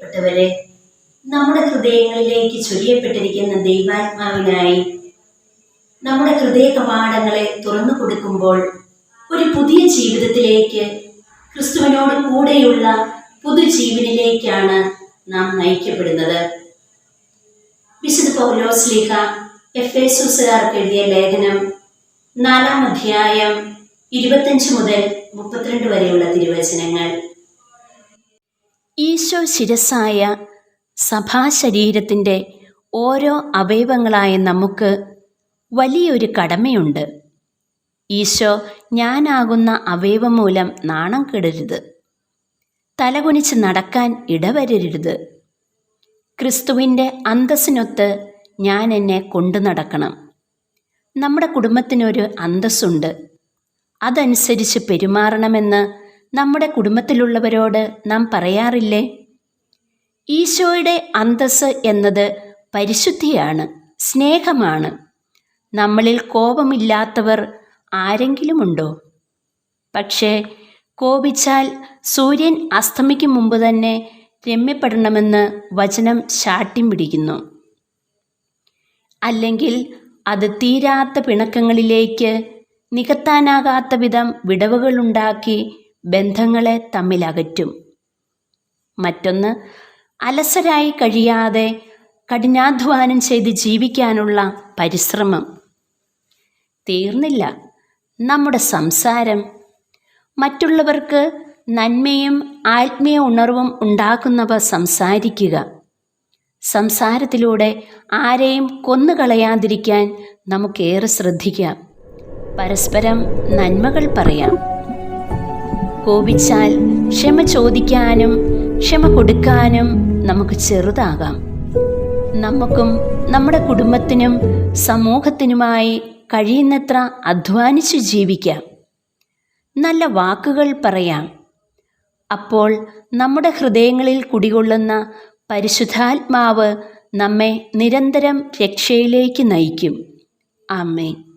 പ്രിയപ്പെട്ടവരെ നമ്മുടെ ഹൃദയങ്ങളിലേക്ക് ചൊരിയപ്പെട്ടിരിക്കുന്ന ദൈവാത്മാവിനായി നമ്മുടെ ഹൃദയ കവാടങ്ങളെ തുറന്നു കൊടുക്കുമ്പോൾ ഒരു പുതിയ ജീവിതത്തിലേക്ക് ക്രിസ്തുവിനോട് കൂടെയുള്ള പുതുജീവനിലേക്കാണ് നാം നയിക്കപ്പെടുന്നത്. വിശുദ്ധ പൗലോസ്ലിഹ എഫ് എസുസുകാർക്ക് എഴുതിയ ലേഖനം നാലാം അധ്യായം ഇരുപത്തഞ്ച് മുതൽ മുപ്പത്തിരണ്ട് വരെയുള്ള തിരുവചനങ്ങൾ. ഈശോ ശിരസായ സഭാശരീരത്തിന്റെ ഓരോ അവയവങ്ങളായ നമുക്ക് വലിയൊരു കടമയുണ്ട്. ഈശോ ഞാനാകുന്ന അവയവം മൂലം നാണം കെടരുത്. തലകുനിച്ച് നടക്കാൻ ഇടവരരുത്. ക്രിസ്തുവിന്റെ അന്തസ്സിനൊത്ത് ഞാൻ എന്നെ കൊണ്ടു നടക്കണം. നമ്മുടെ കുടുംബത്തിനൊരു അന്തസ്സുണ്ട്. അതനുസരിച്ച് പെരുമാറണമെന്ന് നമ്മുടെ കുടുംബത്തിലുള്ളവരോട് നാം പറയാറില്ലേ? ഈശോയുടെ അന്തസ് എന്നത് പരിശുദ്ധിയാണ് സ്നേഹമാണ്. നമ്മളിൽ കോപമില്ലാത്തവർ ആരെങ്കിലുമുണ്ടോ? പക്ഷേ കോപിച്ചാൽ സൂര്യൻ അസ്തമിക്കും മുമ്പ് തന്നെ രമ്യപ്പെടണമെന്ന് വചനം ശാട്ടിം പിടിക്കുന്നു അല്ലെങ്കിൽ അത് തീരാത്ത പിണക്കങ്ങളിലേക്ക് നികത്താനാകാത്ത വിധം വിടവുകളുണ്ടാക്കി ബന്ധങ്ങളെ തമ്മിലകറ്റും. മറ്റൊന്ന് അലസരായി കഴിയാതെ കഠിനാധ്വാനം ചെയ്ത് ജീവിക്കാനുള്ള പരിശ്രമം. തീർന്നില്ല. നമ്മുടെ സംസാരം. മറ്റുള്ളവർക്ക് നന്മയും ആത്മീയ ഉണർവും ഉണ്ടാക്കുന്നവ സംസാരിക്കുക. സംസാരത്തിലൂടെ ആരെയും കൊന്നുകളയാതിരിക്കാൻ നമുക്കേറെ ശ്രദ്ധിക്കാം. പരസ്പരം നന്മകൾ പറയാം. കോപിച്ചാൽ ക്ഷമ ചോദിക്കാനും ക്ഷമ കൊടുക്കാനും നമുക്ക് ചെറുതാകാം. നമുക്കും നമ്മുടെ കുടുംബത്തിനും സമൂഹത്തിനുമായി കഴിയുന്നത്ര അധ്വാനിച്ചു ജീവിക്കാം. നല്ല വാക്കുകൾ പറയാം. അപ്പോൾ നമ്മുടെ ഹൃദയങ്ങളിൽ കുടികൊള്ളുന്ന പരിശുദ്ധാത്മാവ് നമ്മെ നിരന്തരം രക്ഷയിലേക്ക് നയിക്കും. ആമേൻ.